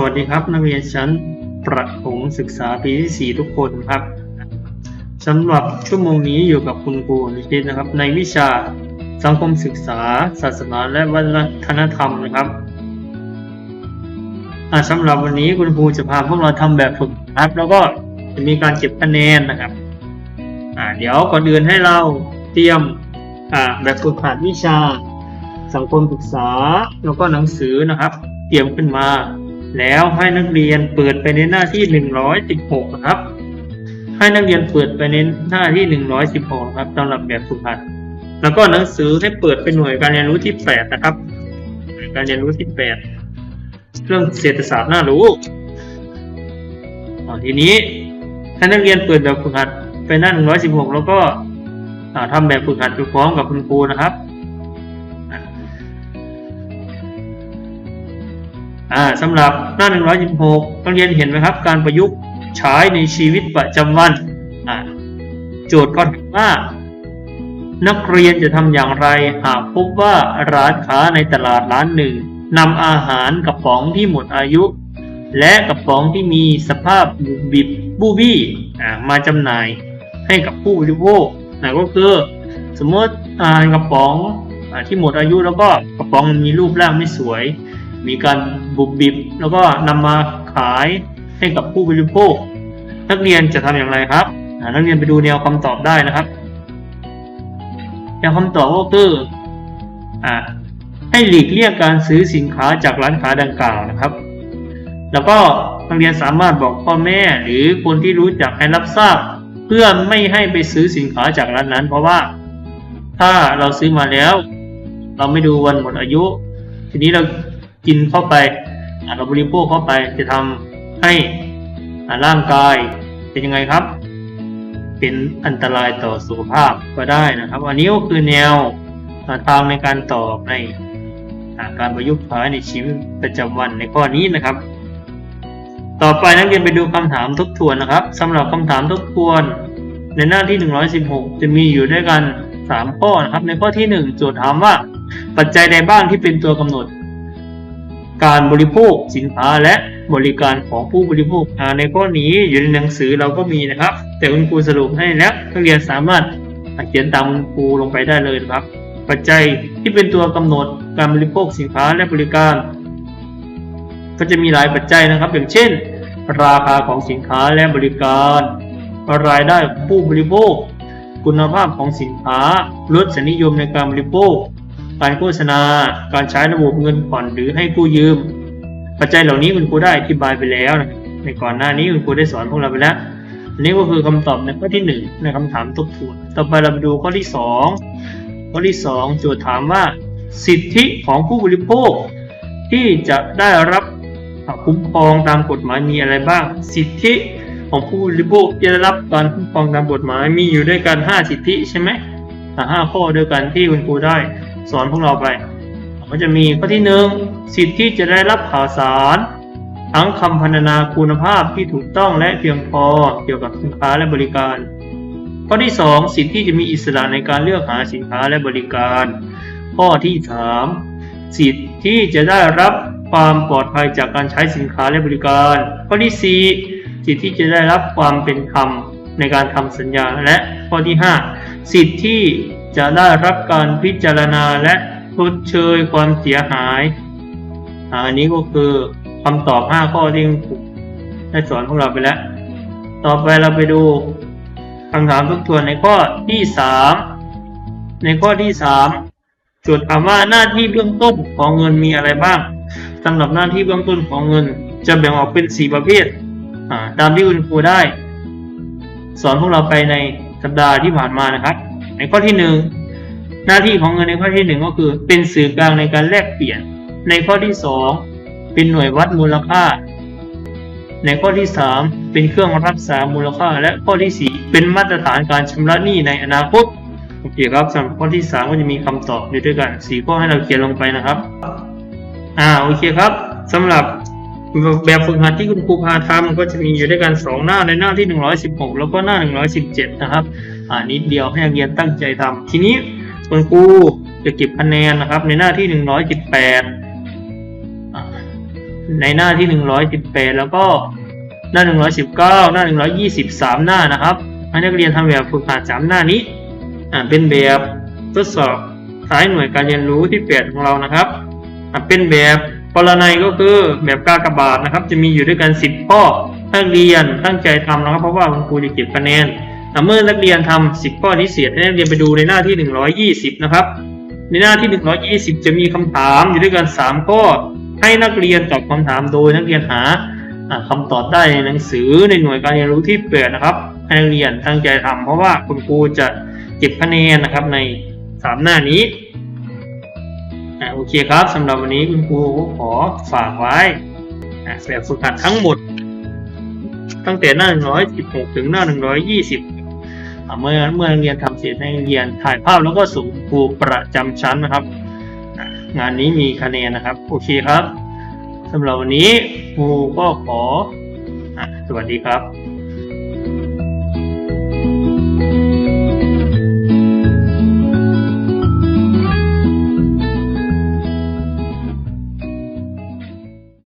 สวัสดีครับ นักเรียนชั้นประถมศึกษาปีที่ 4 ทุกคนครับสำหรับชั่วโมงนี้อยู่กับคุณครูนิชิตนะครับ ในวิชาสังคมศึกษา ศาสนาและวัฒนธรรมนะครับสำหรับวันนี้คุณครูจะพาพวกเราทำแบบฝึกหัดแล้วก็จะมีการเก็บคะแนนนะครับเดี๋ยวก่อนอื่นให้เราเตรียมแบบฝึกหัดวิชา สังคมศึกษา แล้วก็หนังสือนะครับ เตรียมขึ้นมา แล้วให้นักเรียนเปิดไปในหน้าที่ 116นะครับ ให้นักเรียนเปิดไปในหน้าที่ 116ครับสำหรับแบบฝึกหัด แล้วก็หนังสือให้เปิดเป็นหน่วยการเรียนรู้ที่8นะครับ การเรียนรู้ที่8เรื่องเศรษฐศาสตร์น่ารู้ทีนี้ให้นักเรียนเปิดแบบฝึกหัดไปหน้า116 แล้วก็อ่าทำแบบฝึกหัดไปพร้อมกับคุณครูนะครับ อ่าสำหรับหน้า116นักเรียนเห็นไหมครับ การประยุกต์ใช้ในชีวิตประจำวันอ่าโจทย์ก็ถามว่า นักเรียนจะทำอย่างไรหากพบว่าร้านค้าในตลาดร้านหนึ่งนำอาหารกระป๋องที่หมดอายุ และกระป๋องที่มีสภาพบุบบิบบูบี้มาจำหน่ายให้กับผู้บริโภคนะก็คือสมมติอ่ากระป๋องอที่หมดอายุแล้วก็กระป๋องมีรูปร่างไม่สวย มีการบุบบิบ แล้วก็นำมาขายให้กับผู้บริโภค นักเรียนจะทำอย่างไรครับ นักเรียนไปดูแนวคำตอบได้นะครับแนวคำตอบก็คืออ่าให้หลีกเลี่ยงการซื้อสินค้าจากร้านค้าดังกล่าวนะครับ แล้วก็นักเรียนสามารถบอกพ่อแม่หรือคนที่รู้จักให้รับทราบ เพื่อไม่ให้ไปซื้อสินค้าจากร้านนั้น เพราะว่า ถ้าเราซื้อมาแล้ว เราไม่ดูวันหมดอายุ ทีนี้เรา กินเข้าไปอ่าเราบริโภคเข้าไปจะทำให้ร่างกายเป็นยังไงครับ เป็นอันตรายต่อสุขภาพก็ได้นะครับ อันนี้ก็คือแนวอ่าทางในการตอบในาการประยุกต์ใช้ในชีวิตประจำวันในข้อนี้นะครับ ต่อไปนักเรียนไปดูคำถามทบทวนนะครับสำหรับคำถามทบทวน ในหน้าที่ 116 จะมีอยู่ด้วยกัน 3 ข้อนะครับ ในข้อที่ 1 โจทย์ถามว่า ปัจจัยใดบ้างที่เป็นตัวกำหนด การบริโภคสินค้าและบริการของผู้บริโภคในข้อนี้อยู่ในหนังสือเราก็มีนะครับ แต่คุณครูสรุปให้แล้วนักเรียนสามารถเขียนตามคุณครูลงไปได้เลยนะครับ ปัจจัยที่เป็นตัวกำหนดการบริโภคสินค้าและบริการ ก็จะมีหลายปัจจัยนะครับ อย่างเช่น ราคาของสินค้าและบริการรายได้ของผู้บริโภค คุณภาพของสินค้ารสนิยมในการบริโภค การโฆษณา การใช้ระบบเงินผ่อนหรือให้กู้ยืม ปัจจัยเหล่านี้คุณครูได้อธิบายไปแล้วนะในก่อนหน้านี้คุณครูได้สอนพวกเราไปแล้วอันนี้ก็คือคำตอบในข้อที่หนึ่งในคำถามทบทวน ต่อไปเราไปดูข้อที่สองข้อที่สองโจทย์ถามว่า สิทธิของผู้บริโภค ที่จะได้รับคุ้มครองตามกฎหมายมีอะไรบ้าง สิทธิของผู้บริโภคจะได้รับการคุ้มครองตามกฎหมายมีอยู่ด้วยกันห้าสิทธิใช่ไหมห้าข้อด้วยกันที่คุณครูได้ สอนพวกเราไป มันจะมีข้อที่หนึ่งสิทธิที่จะได้รับข่าวสาร ทั้งคำพรรณนาคุณภาพที่ถูกต้องและเพียงพอเกี่ยวกับสินค้าและบริการ ข้อที่สองสิทธิจะมีอิสระในการเลือกหาสินค้าและบริการ ข้อที่สามสิทธิที่จะได้รับความปลอดภัยจากการใช้สินค้าและบริการ ข้อที่สี่สิทธิที่จะได้รับความเป็นธรรมในการทำสัญญา และข้อที่ห้าสิทธิที่ จะได้รับการพิจารณาและชดเชยความเสียหายอ่าอันนี้ก็คือคำตอบห้าข้อที่ได้สอนพวกเราไปแล้ว ต่อไปเราไปดูคำถามทบทวนในข้อที่สามในข้อที่สามโจทย์ถามว่าหน้าที่เบื้องต้นของเงินมีอะไรบ้างสำหรับหน้าที่เบื้องต้นของเงิน จะแบ่งออกเป็นสี่ประเภทอ่าตามที่คุณครูได้ สอนพวกเราไปในสัปดาห์ที่ผ่านมานะครับ ในข้อที่หนึ่งหน้าที่ของเงินในข้อที่หนึ่งก็คือ เป็นสื่อกลางในการแลกเปลี่ยน ในข้อที่สองเป็นหน่วยวัดมูลค่า ในข้อที่สามเป็นเครื่องรักษามูลค่า และข้อที่สี่เป็นมาตรฐานการชำระหนี้ในอนาคตโอเคครับสำหรับข้อที่สามก็จะมีคำตอบอยู่ด้วยกันสี่ข้อให้เราเขียนลงไปนะครับอ่าโอเคครับสำหรับแบบฝึกหัดที่คุณครูพาทำก็จะมีอยู่ด้วยกันสองหน้าในหน้าที่หนึ่งร้อยสิบหกแล้วก็หน้าหนึ่งร้อยสิบเจ็ดนะครับ อ่านิดเดียวให้นักเรียนตั้งใจทำทีนี้คุณครูจะเก็บคะแนนนะครับ ในหน้าที่หนึ่งร้อยสิบแปดในหน้าที่หนึ่งร้อยสิบแปดแล้วก็หน้าหนึ่งร้อยสิบเก้าหน้าหนึ่งร้อยยี่สิบสามหน้านะครับให้นักเรียนทำแบบฝึกหัดสามหน้านี้อ่าเป็นแบบทดสอบสายหน่วยการเรียนรู้ที่แปดของเรานะครับอ่าเป็นแบบปรนัยก็คือแบบกากบาทนะครับ จะมีอยู่ด้วยกันสิบข้อนักเรียนตั้งใจทำนะครับ เพราะว่าคุณครูจะเก็บคะแนน เมื่อนักเรียนทำสิบข้อนี้เสร็จให้นักเรียนไปดูในหน้าที่หนึ่งร้อยยี่สิบนะครับ ในหน้าที่ 120 จะมีคำถามอยู่ด้วยกัน 3 ข้อ ให้นักเรียนตอบคำถามโดยนักเรียนหาอ่าคำตอบได้ในหนังสือในหน่วยการเรียนรู้ที่เปิดนะครับ ให้นักเรียนตั้งใจทำเพราะว่าคุณครูจะเก็บคะแนนนะครับใน 3 หน้านี้โอเคครับสำหรับวันนี้คุณครูขอฝากไว้แบบฝึกหัดทั้งหมด ตั้งแต่หน้า 116 ถึงหน้า 120 เมื่อเมื่อนักเรียนทำเสร็จให้นักเรียนถ่ายภาพแล้วก็ส่งครูประจำชั้นนะครับ งานนี้มีคะแนนนะครับ โอเคครับสำหรับวันนี้ครูก็ขอสวัสดีครับ